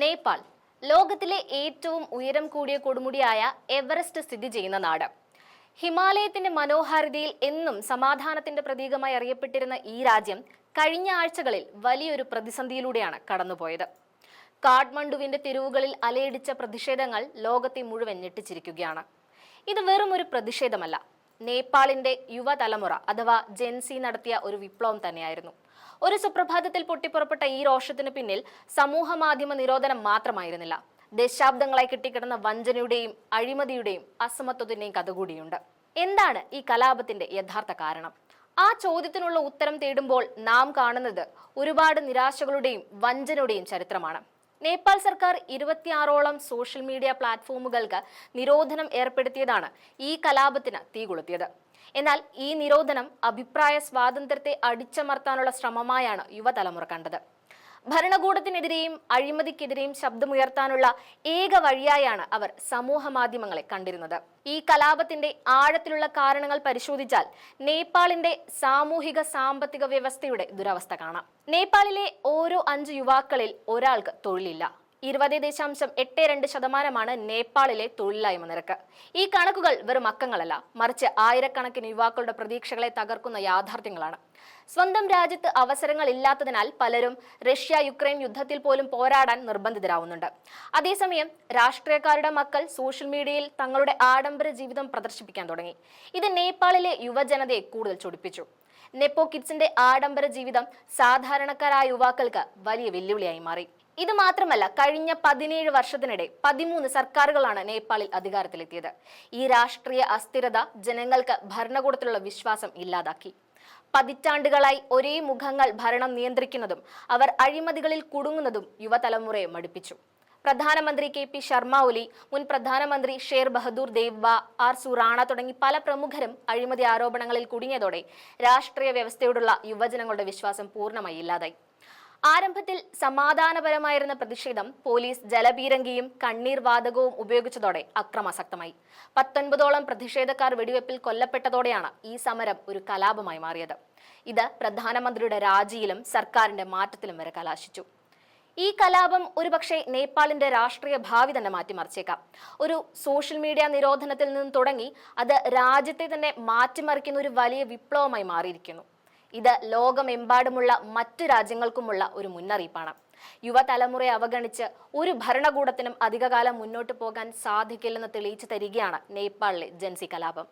നേപ്പാൾ ലോകത്തിലെ ഏറ്റവും ഉയരം കൂടിയ കൊടുമുടിയായ എവറസ്റ്റ് സ്ഥിതി ചെയ്യുന്ന നാട്. ഹിമാലയത്തിന്റെ മനോഹാരിതയിൽ എന്നും സമാധാനത്തിന്റെ പ്രതീകമായി അറിയപ്പെട്ടിരുന്ന ഈ രാജ്യം കഴിഞ്ഞ ആഴ്ചകളിൽ വലിയൊരു പ്രതിസന്ധിയിലൂടെയാണ് കടന്നുപോയത്. കാഠ്മണ്ഡുവിന്റെ തെരുവുകളിൽ അലയടിച്ച പ്രതിഷേധങ്ങൾ ലോകത്തെ മുഴുവൻ ഞെട്ടിച്ചിരിക്കുകയാണ്. ഇത് വെറും ഒരു പ്രതിഷേധമല്ല നേപ്പാളിന്റെ യുവതലമുറ അഥവാ ജെൻസി നടത്തിയ ഒരു വിപ്ലവം തന്നെയായിരുന്നു. ഒരു സുപ്രഭാതത്തിൽ പൊട്ടിപ്പുറപ്പെട്ട ഈ രോഷത്തിന് പിന്നിൽ സമൂഹ മാധ്യമ നിരോധനം മാത്രമായിരുന്നില്ല. ദശാബ്ദങ്ങളായി കിട്ടിക്കിടന്ന വഞ്ചനയുടെയും അഴിമതിയുടെയും അസമത്വത്തിന്റെയും കഥ കൂടിയുണ്ട്. എന്താണ് ഈ കലാപത്തിന്റെ യഥാർത്ഥ കാരണം? ആ ചോദ്യത്തിനുള്ള ഉത്തരം തേടുമ്പോൾ നാം കാണുന്നത് ഒരുപാട് നിരാശകളുടെയും വഞ്ചനയുടെയും ചരിത്രമാണ്. നേപ്പാൾ സർക്കാർ ഇരുപത്തിയാറോളം സോഷ്യൽ മീഡിയ പ്ലാറ്റ്ഫോമുകൾക്ക് നിരോധനം ഏർപ്പെടുത്തിയതാണ് ഈ കലാപത്തിന് തീ കൊളുത്തിയത്. എന്നാൽ ഈ നിരോധനം അഭിപ്രായ സ്വാതന്ത്ര്യത്തെ അടിച്ചമർത്താനുള്ള ശ്രമമായാണ് യുവതലമുറ കണ്ടത്. ഭരണകൂടത്തിനെതിരെയും അഴിമതിക്കെതിരെയും ശബ്ദമുയർത്താനുള്ള ഏക വഴിയായാണ് അവർ സമൂഹ മാധ്യമങ്ങളെ കണ്ടിരുന്നത്. ഈ കലാപത്തിന്റെ ആഴത്തിലുള്ള കാരണങ്ങൾ പരിശോധിച്ചാൽ നേപ്പാളിന്റെ സാമൂഹിക സാമ്പത്തിക വ്യവസ്ഥയുടെ ദുരവസ്ഥ കാണാം. നേപ്പാളിലെ ഓരോ അഞ്ച് യുവാക്കളിൽ ഒരാൾക്ക് തൊഴിലില്ല. ഇരുപത് ദശാംശം എട്ട് രണ്ട് ശതമാനമാണ് നേപ്പാളിലെ തൊഴിലില്ലായ്മ നിരക്ക്. ഈ കണക്കുകൾ വെറും അക്കങ്ങളല്ല മറിച്ച് ആയിരക്കണക്കിന് യുവാക്കളുടെ പ്രതീക്ഷകളെ തകർക്കുന്ന യാഥാർത്ഥ്യങ്ങളാണ്. സ്വന്തം രാജ്യത്ത് അവസരങ്ങൾ ഇല്ലാത്തതിനാൽ പലരും റഷ്യ യുക്രൈൻ യുദ്ധത്തിൽ പോലും പോരാടാൻ നിർബന്ധിതരാവുന്നുണ്ട്. അതേസമയം രാഷ്ട്രീയക്കാരുടെ മക്കൾ സോഷ്യൽ മീഡിയയിൽ തങ്ങളുടെ ആഡംബര ജീവിതം പ്രദർശിപ്പിക്കാൻ തുടങ്ങി. ഇത് നേപ്പാളിലെ യുവജനതയെ കൂടുതൽ ചൊടിപ്പിച്ചു. നെപ്പോ കിഡ്സിന്റെ ആഡംബര ജീവിതം സാധാരണക്കാരായ യുവാക്കൾക്ക് വലിയ വെല്ലുവിളിയായി മാറി. ഇത് മാത്രമല്ല കഴിഞ്ഞ പതിനേഴ് വർഷത്തിനിടെ പതിമൂന്ന് സർക്കാരുകളാണ് നേപ്പാളിൽ അധികാരത്തിലെത്തിയത്. ഈ രാഷ്ട്രീയ അസ്ഥിരത ജനങ്ങൾക്ക് ഭരണകൂടത്തിലുള്ള വിശ്വാസം ഇല്ലാതാക്കി. പതിറ്റാണ്ടുകളായി ഒരേ മുഖങ്ങൾ ഭരണം നിയന്ത്രിക്കുന്നതും അവർ അഴിമതികളിൽ കുടുങ്ങുന്നതും യുവതലമുറയെ മടുപ്പിച്ചു. പ്രധാനമന്ത്രി കെ പി ശർമ്മ ഒലി മുൻ പ്രധാനമന്ത്രി ഷേർ ബഹദൂർ ദേവ ആർ സുറാണ തുടങ്ങി പല പ്രമുഖരും അഴിമതി ആരോപണങ്ങളിൽ കുടുങ്ങിയതോടെ രാഷ്ട്രീയ വ്യവസ്ഥയോടുള്ള യുവജനങ്ങളുടെ വിശ്വാസം പൂർണമായി ഇല്ലാതായി. ആരംഭത്തിൽ സമാധാനപരമായിരുന്ന പ്രതിഷേധം പോലീസ് ജലപീരങ്കിയും കണ്ണീർ വാതകവും ഉപയോഗിച്ചതോടെ അക്രമാസക്തമായി. പത്തൊൻപതോളം പ്രതിഷേധക്കാർ വെടിവെപ്പിൽ കൊല്ലപ്പെട്ടതോടെയാണ് ഈ സമരം ഒരു കലാപമായി മാറിയത്. ഇത് പ്രധാനമന്ത്രിയുടെ രാജിയിലും സർക്കാരിന്റെ മാറ്റത്തിലും വരെ കലാശിച്ചു. ഈ കലാപം ഒരുപക്ഷെ നേപ്പാളിന്റെ രാഷ്ട്രീയ ഭാവി തന്നെ മാറ്റിമറിച്ചേക്കാം. ഒരു സോഷ്യൽ മീഡിയ നിരോധനത്തിൽ നിന്ന് തുടങ്ങി അത് രാജ്യത്തെ തന്നെ മാറ്റിമറിക്കുന്ന ഒരു വലിയ വിപ്ലവമായി മാറിയിരിക്കുന്നു. ഇത് ലോകമെമ്പാടുമുള്ള മറ്റു രാജ്യങ്ങൾക്കുമുള്ള ഒരു മുന്നറിയിപ്പാണ്. യുവതലമുറയെ അവഗണിച്ച് ഒരു ഭരണകൂടത്തിനും അധികകാലം മുന്നോട്ട് പോകാൻ സാധിക്കില്ലെന്ന് തെളിയിച്ചു തരികയാണ് നേപ്പാളിലെ ജൻസി കലാപം.